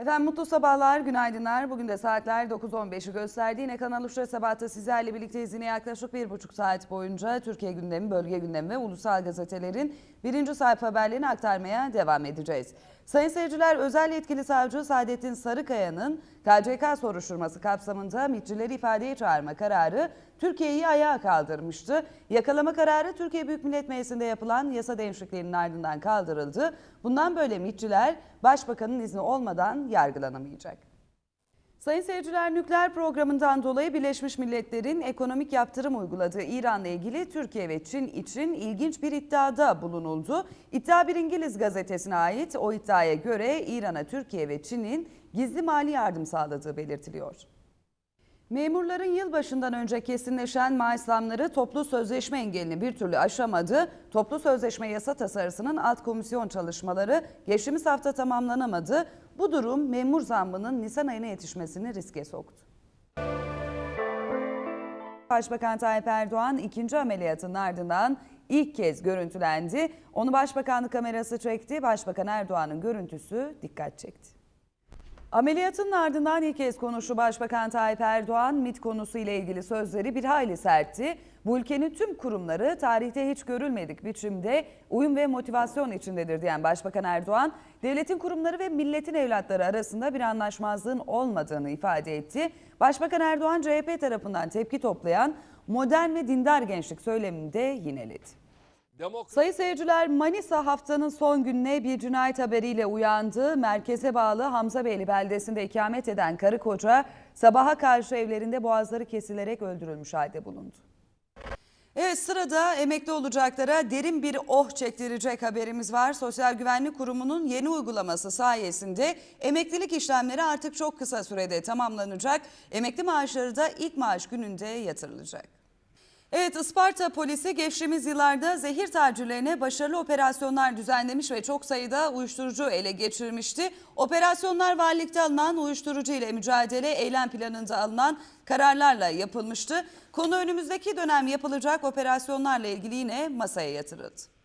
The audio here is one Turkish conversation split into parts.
Efendim mutlu sabahlar, günaydınlar. Bugün de saatler 9.15'i gösterdi. Yine Kanal Uşra Sabah'ta sizlerle birlikteyiz. Yine yaklaşık bir buçuk saat boyunca Türkiye gündemi, bölge gündemi ve ulusal gazetelerin birinci sayfa haberlerini aktarmaya devam edeceğiz. Sayın seyirciler, özel yetkili savcı Saadettin Sarıkaya'nın KCK soruşturması kapsamında mitçileri ifadeye çağırma kararı Türkiye'yi ayağa kaldırmıştı. Yakalama kararı Türkiye Büyük Millet Meclisi'nde yapılan yasa değişikliklerinin ardından kaldırıldı. Bundan böyle mitçiler başbakanın izni olmadan yargılanamayacak. Sayın seyirciler nükleer programından dolayı Birleşmiş Milletler'in ekonomik yaptırım uyguladığı İran'la ilgili Türkiye ve Çin için ilginç bir iddiada bulunuldu. İddia bir İngiliz gazetesine ait. O iddiaya göre İran'a Türkiye ve Çin'in gizli mali yardım sağladığı belirtiliyor. Memurların yılbaşından önce kesinleşen maaş zamları toplu sözleşme engelini bir türlü aşamadı. Toplu sözleşme yasa tasarısının alt komisyon çalışmaları geçtiğimiz hafta tamamlanamadı. Bu durum memur zammının Nisan ayına yetişmesini riske soktu. Başbakan Tayyip Erdoğan ikinci ameliyatın ardından ilk kez görüntülendi. Onu başbakanlık kamerası çekti. Başbakan Erdoğan'ın görüntüsü dikkat çekti. Ameliyatın ardından ilk kez konuştu Başbakan Tayyip Erdoğan. MIT konusu ile ilgili sözleri bir hayli sertti. Bu ülkenin tüm kurumları tarihte hiç görülmedik biçimde uyum ve motivasyon içindedir diyen Başbakan Erdoğan, devletin kurumları ve milletin evlatları arasında bir anlaşmazlığın olmadığını ifade etti. Başbakan Erdoğan CHP tarafından tepki toplayan modern ve dindar gençlik söylemini de yineledi. Demokrasi Sayın seyirciler Manisa haftanın son gününe bir cinayet haberiyle uyandı. Merkeze bağlı Hamzabeyli beldesinde ikamet eden karı koca sabaha karşı evlerinde boğazları kesilerek öldürülmüş halde bulundu. Evet sırada emekli olacaklara derin bir oh çektirecek haberimiz var. Sosyal Güvenlik Kurumu'nun yeni uygulaması sayesinde emeklilik işlemleri artık çok kısa sürede tamamlanacak. Emekli maaşları da ilk maaş gününde yatırılacak. Evet Isparta polisi geçtiğimiz yıllarda zehir tacirlerine başarılı operasyonlar düzenlemiş ve çok sayıda uyuşturucu ele geçirmişti. Operasyonlar valilikte alınan uyuşturucu ile mücadele eylem planında alınan kararlarla yapılmıştı. Konu önümüzdeki dönem yapılacak operasyonlarla ilgili yine masaya yatırıldı.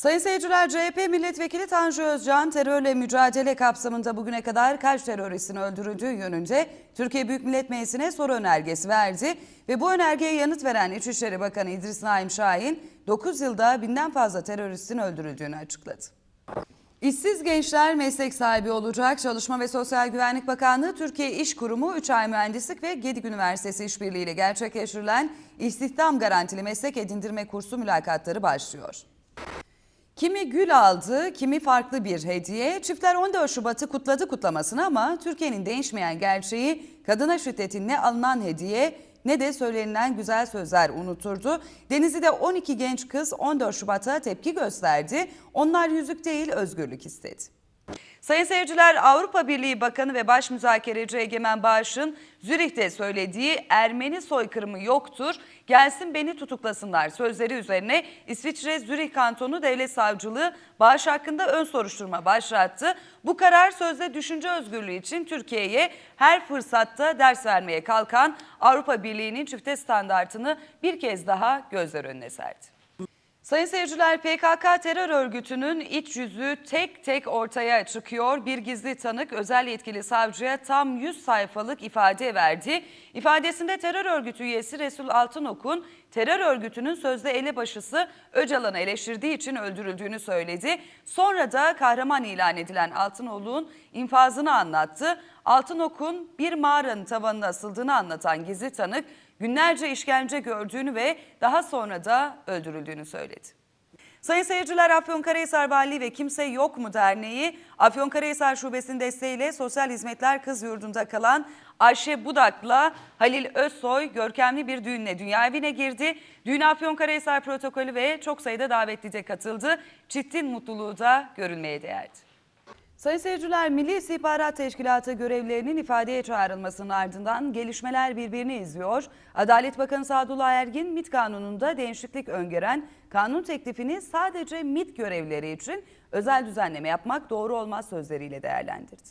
Sayın seyirciler CHP milletvekili Tanju Özcan terörle mücadele kapsamında bugüne kadar kaç teröristin öldürüldüğü yönünde Türkiye Büyük Millet Meclisi'ne soru önergesi verdi ve bu önergeye yanıt veren İçişleri Bakanı İdris Naim Şahin 9 yılda binden fazla teröristin öldürüldüğünü açıkladı. İşsiz gençler meslek sahibi olacak. Çalışma ve Sosyal Güvenlik Bakanlığı Türkiye İş Kurumu 3 ay mühendislik ve Gedik Üniversitesi işbirliğiyle gerçekleştirilen istihdam garantili meslek edindirme kursu mülakatları başlıyor. Kimi gül aldı, kimi farklı bir hediye. Çiftler 14 Şubat'ı kutladı kutlamasını ama Türkiye'nin değişmeyen gerçeği kadına şiddetin ne alınan hediye ne de söylenilen güzel sözler unuturdu. Denizli'de 12 genç kız 14 Şubat'a tepki gösterdi. Onlar yüzük değil özgürlük istedi. Sayın seyirciler Avrupa Birliği Bakanı ve Baş Müzakereci Egemen Bağış'ın Zürih'te söylediği Ermeni soykırımı yoktur, gelsin beni tutuklasınlar sözleri üzerine İsviçre Zürih Kantonu Devlet Savcılığı Bağış hakkında ön soruşturma başlattı. Bu karar sözde düşünce özgürlüğü için Türkiye'ye her fırsatta ders vermeye kalkan Avrupa Birliği'nin çifte standartını bir kez daha gözler önüne serdi. Sayın seyirciler PKK terör örgütünün iç yüzü tek tek ortaya çıkıyor. Bir gizli tanık özel yetkili savcıya tam 100 sayfalık ifade verdi. İfadesinde terör örgütü üyesi Resul Altınok'un terör örgütünün sözde elebaşısı Öcalan'ı eleştirdiği için öldürüldüğünü söyledi. Sonra da kahraman ilan edilen Altınok'un infazını anlattı. Altınok'un bir mağaranın tavanına asıldığını anlatan gizli tanık günlerce işkence gördüğünü ve daha sonra da öldürüldüğünü söyledi. Sayın seyirciler Afyonkarahisar Valiliği ve Kimse Yok mu Derneği Afyonkarahisar Şubesi'nin desteğiyle Sosyal Hizmetler Kız Yurdu'nda kalan Ayşe Budak'la Halil Özsoy görkemli bir düğünle dünya evine girdi. Düğün Afyonkarahisar protokolü ve çok sayıda davetli de katıldı. Çiftin mutluluğu da görülmeye değerdi. Sayın seyirciler, Milli İstihbarat Teşkilatı görevlerinin ifadeye çağrılmasının ardından gelişmeler birbirini izliyor. Adalet Bakanı Sadullah Ergin, MİT kanununda değişiklik öngören kanun teklifini sadece MİT görevleri için özel düzenleme yapmak doğru olmaz sözleriyle değerlendirdi.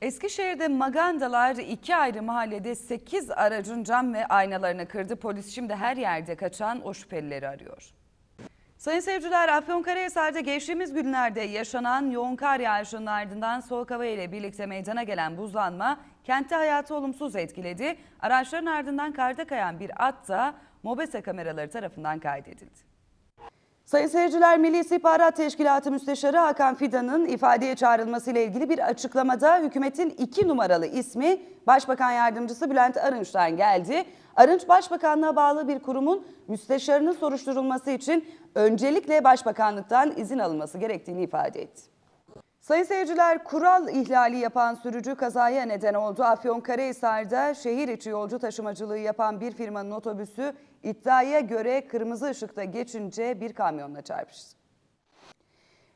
Eskişehir'de magandalar iki ayrı mahallede 8 aracın cam ve aynalarını kırdı. Polis şimdi her yerde kaçan o şüphelileri arıyor. Sayın seyirciler Afyonkarahisar'da geçtiğimiz günlerde yaşanan yoğun kar yağışının ardından soğuk hava ile birlikte meydana gelen buzlanma kentte hayatı olumsuz etkiledi. Araçların ardından karda kayan bir at da MOBESE kameraları tarafından kaydedildi. Sayın seyirciler Milli İstihbarat Teşkilatı Müsteşarı Hakan Fidan'ın ifadeye çağrılmasıyla ilgili bir açıklamada hükümetin iki numaralı ismi Başbakan Yardımcısı Bülent Arınç'tan geldi. Arınç Başbakanlığa bağlı bir kurumun müsteşarının soruşturulması için öncelikle Başbakanlıktan izin alınması gerektiğini ifade etti. Sayın seyirciler kural ihlali yapan sürücü kazaya neden oldu. Afyonkarahisar'da şehir içi yolcu taşımacılığı yapan bir firmanın otobüsü iddiaya göre kırmızı ışıkta geçince bir kamyonla çarpıştı.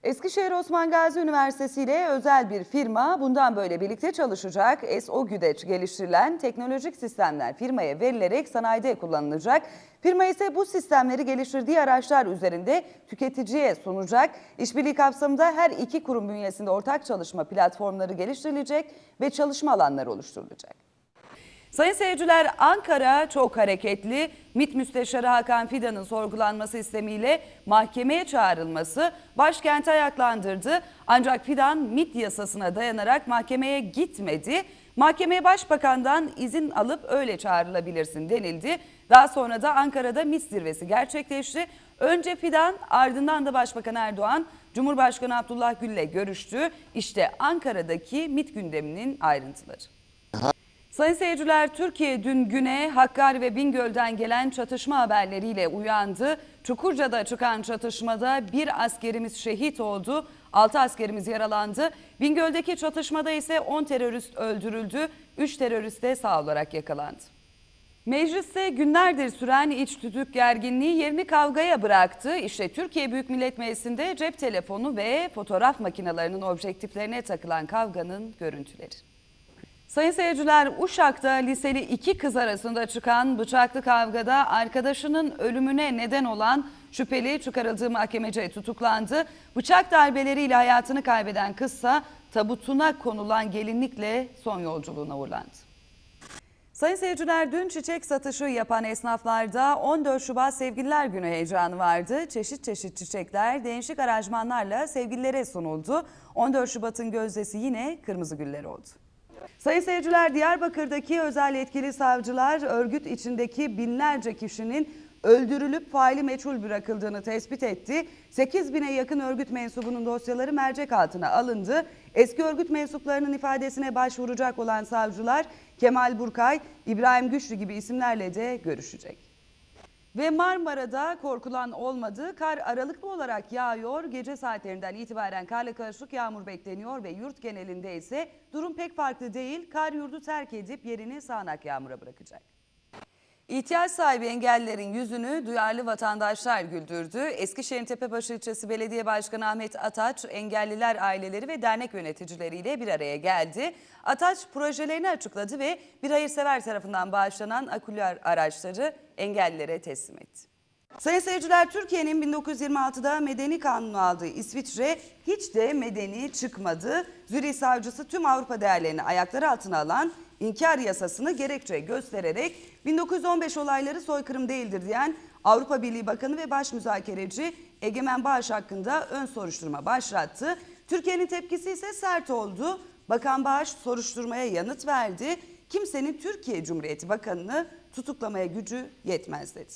Eskişehir Osman Gazi Üniversitesi ile özel bir firma bundan böyle birlikte çalışacak. SOGÜ'de geliştirilen teknolojik sistemler firmaya verilerek sanayide kullanılacak. Firma ise bu sistemleri geliştirdiği araçlar üzerinde tüketiciye sunacak. İşbirliği kapsamında her iki kurum bünyesinde ortak çalışma platformları geliştirilecek ve çalışma alanları oluşturulacak. Sayın seyirciler Ankara çok hareketli. MİT Müsteşarı Hakan Fidan'ın sorgulanması istemiyle mahkemeye çağrılması başkenti ayaklandırdı. Ancak Fidan MİT yasasına dayanarak mahkemeye gitmedi. Mahkemeye başbakandan izin alıp öyle çağrılabilirsin denildi. Daha sonra da Ankara'da MİT zirvesi gerçekleşti. Önce Fidan ardından da Başbakan Erdoğan Cumhurbaşkanı Abdullah Gül'le görüştü. İşte Ankara'daki MİT gündeminin ayrıntıları. Sayın seyirciler Türkiye dün güne Hakkari ve Bingöl'den gelen çatışma haberleriyle uyandı. Çukurca'da çıkan çatışmada bir askerimiz şehit oldu. 6 askerimiz yaralandı. Bingöl'deki çatışmada ise 10 terörist öldürüldü. 3 terörist de sağ olarak yakalandı. Mecliste günlerdir süren iç tütük gerginliği yerini kavgaya bıraktı. İşte Türkiye Büyük Millet Meclisi'nde cep telefonu ve fotoğraf makinelerinin objektiflerine takılan kavganın görüntüleri. Sayın seyirciler Uşak'ta liseli iki kız arasında çıkan bıçaklı kavgada arkadaşının ölümüne neden olan şüpheli çıkarıldığı mahkemece tutuklandı. Bıçak darbeleriyle hayatını kaybeden kızsa tabutuna konulan gelinlikle son yolculuğuna uğurlandı. Sayın seyirciler dün çiçek satışı yapan esnaflarda 14 Şubat Sevgililer Günü heyecanı vardı. Çeşit çeşit çiçekler değişik aranjmanlarla sevgililere sunuldu. 14 Şubat'ın gözdesi yine kırmızı güller oldu. Sayın seyirciler Diyarbakır'daki özel yetkili savcılar örgüt içindeki binlerce kişinin öldürülüp faili meçhul bırakıldığını tespit etti. 8 bine yakın örgüt mensubunun dosyaları mercek altına alındı. Eski örgüt mensuplarının ifadesine başvuracak olan savcılar Kemal Burkay, İbrahim Güçlü gibi isimlerle de görüşecek. Ve Marmara'da korkulan olmadı. Kar aralıklı olarak yağıyor. Gece saatlerinden itibaren karla karışık yağmur bekleniyor ve yurt genelinde ise durum pek farklı değil. Kar yurdu terk edip yerini sağanak yağmura bırakacak. İhtiyaç sahibi engellilerin yüzünü duyarlı vatandaşlar güldürdü. Eskişehir'in Tepebaşı ilçesi belediye başkanı Ahmet Ataç, engelliler aileleri ve dernek yöneticileriyle bir araya geldi. Ataç projelerini açıkladı ve bir hayırsever tarafından bağışlanan akülör araçları engellilere teslim etti. Sayın seyirciler Türkiye'nin 1926'da medeni kanunu aldığı İsviçre hiç de medeni çıkmadı. Zürih savcısı tüm Avrupa değerlerini ayakları altına alan inkar yasasını gerekçe göstererek 1915 olayları soykırım değildir diyen Avrupa Birliği Bakanı ve Baş Müzakereci Egemen Bağış hakkında ön soruşturma başlattı. Türkiye'nin tepkisi ise sert oldu. Bakan Bağış soruşturmaya yanıt verdi. Kimsenin Türkiye Cumhuriyeti Bakanı'nı tutuklamaya gücü yetmez dedi.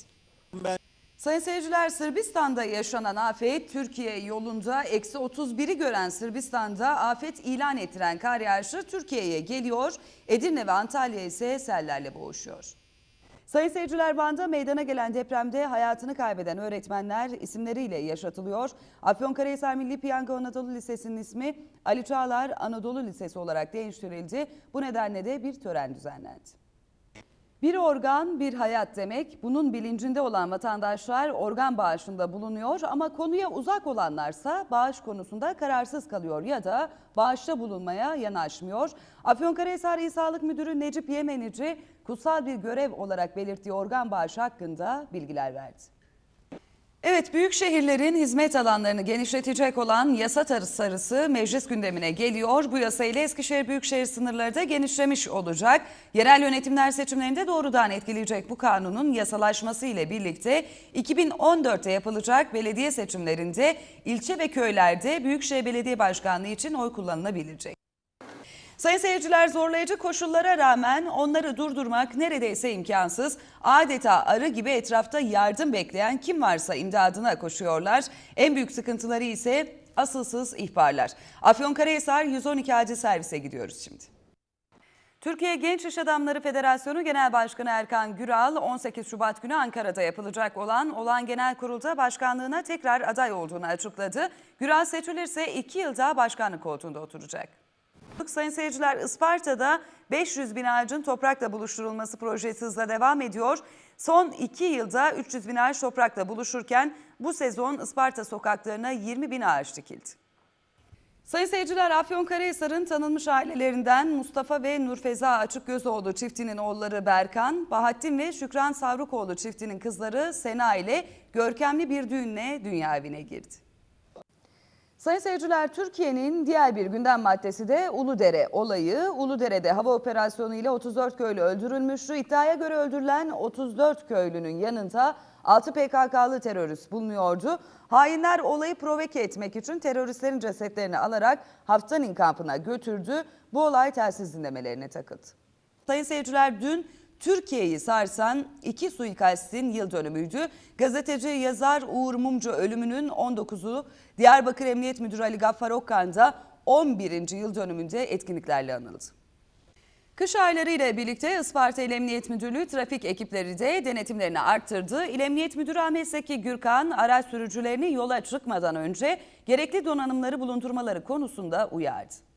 Sayın seyirciler Sırbistan'da yaşanan afet Türkiye yolunda eksi 31'i gören Sırbistan'da afet ilan ettiren kar yağışı Türkiye'ye geliyor. Edirne ve Antalya ise sellerle boğuşuyor. Sayın seyirciler Van'da meydana gelen depremde hayatını kaybeden öğretmenler isimleriyle yaşatılıyor. Afyonkarahisar Milli Piyango Anadolu Lisesi'nin ismi Ali Çağlar Anadolu Lisesi olarak değiştirildi. Bu nedenle de bir tören düzenlendi. Bir organ bir hayat demek. Bunun bilincinde olan vatandaşlar organ bağışında bulunuyor ama konuya uzak olanlarsa bağış konusunda kararsız kalıyor ya da bağışta bulunmaya yanaşmıyor. Afyonkarahisar İl Sağlık Müdürü Necip Yemenici kutsal bir görev olarak belirttiği organ bağışı hakkında bilgiler verdi. Evet, büyük şehirlerin hizmet alanlarını genişletecek olan yasa tasarısı meclis gündemine geliyor. Bu yasa ile Eskişehir Büyükşehir sınırları da genişlemiş olacak. Yerel yönetimler seçimlerinde doğrudan etkileyecek bu kanunun yasalaşması ile birlikte 2014'te yapılacak belediye seçimlerinde ilçe ve köylerde Büyükşehir Belediye Başkanlığı için oy kullanılabilecek. Sayın seyirciler zorlayıcı koşullara rağmen onları durdurmak neredeyse imkansız. Adeta arı gibi etrafta yardım bekleyen kim varsa imdadına koşuyorlar. En büyük sıkıntıları ise asılsız ihbarlar. Afyonkarahisar 112 acil servise gidiyoruz şimdi. Türkiye Genç İş Adamları Federasyonu Genel Başkanı Erkan Güral 18 Şubat günü Ankara'da yapılacak olan olan genel kurulda başkanlığına tekrar aday olduğunu açıkladı. Güral seçilirse 2 yıl daha başkanlık koltuğunda oturacak. Sayın seyirciler Isparta'da 500 bin ağacın toprakla buluşturulması projesi hızla devam ediyor. Son 2 yılda 300 bin ağaç toprakla buluşurken bu sezon Isparta sokaklarına 20 bin ağaç dikildi. Sayın seyirciler Afyonkarahisar'ın tanınmış ailelerinden Mustafa ve Nurfeza Açıkgözoğlu çiftinin oğulları Berkan, Bahattin ve Şükran Savrukoğlu çiftinin kızları Sena ile görkemli bir düğünle dünya evine girdi. Sayın seyirciler Türkiye'nin diğer bir gündem maddesi de Uludere olayı. Uludere'de hava operasyonu ile 34 köylü öldürülmüştü. İddiaya göre öldürülen 34 köylünün yanında 6 PKK'lı terörist bulunuyordu. Hainler olayı provoke etmek için teröristlerin cesetlerini alarak Haftanin kampına götürdü. Bu olay telsiz dinlemelerine takıldı. Sayın seyirciler dün Türkiye'yi sarsan iki suikastin yıl dönümüydü. Gazeteci yazar Uğur Mumcu ölümünün 19'u Diyarbakır Emniyet Müdürü Ali Gaffar Okkan da 11. yıl dönümünde etkinliklerle anıldı. Kış ayları ile birlikte Isparta İl Emniyet Müdürlüğü trafik ekipleri de denetimlerini arttırdı. İl Emniyet Müdürü Ahmet Zeki Gürkan araç sürücülerini yola çıkmadan önce gerekli donanımları bulundurmaları konusunda uyardı.